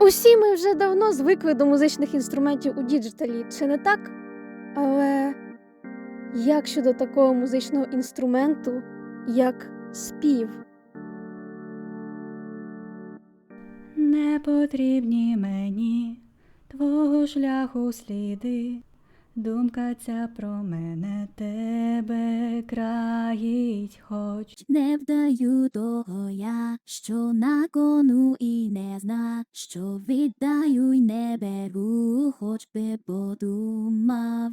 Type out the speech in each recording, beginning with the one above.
Усі ми вже давно звикли до музичних інструментів у діджиталі, чи не так? Але як щодо такого музичного інструменту, як спів? Не потрібні мені твого шляху сліди. Думка ця про мене тебе країть хоч. Не вдаю того я, що на кону і не зна, що віддаю й не беру, хоч би подумав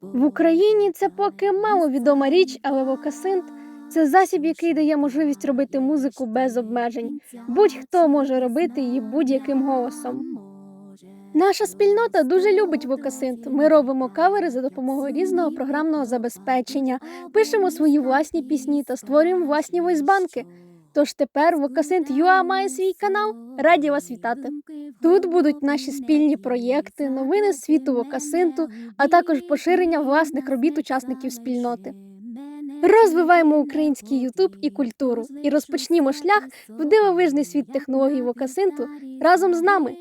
В Україні це поки маловідома річ, але вокасинт це засіб, який дає можливість робити музику без обмежень. Будь-хто може робити її будь-яким голосом. Наша спільнота дуже любить вокасинт. Ми робимо кавери за допомогою різного програмного забезпечення, пишемо свої власні пісні та створюємо власні войсбанки. Тож тепер Вокасинт ЮА має свій канал. Раді вас вітати. Тут будуть наші спільні проєкти, новини світу вокасинту, а також поширення власних робіт учасників спільноти. Розвиваємо український Ютуб і культуру і розпочнімо шлях в дивовижний світ технологій вокасинту разом з нами.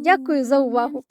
Дякую за увагу.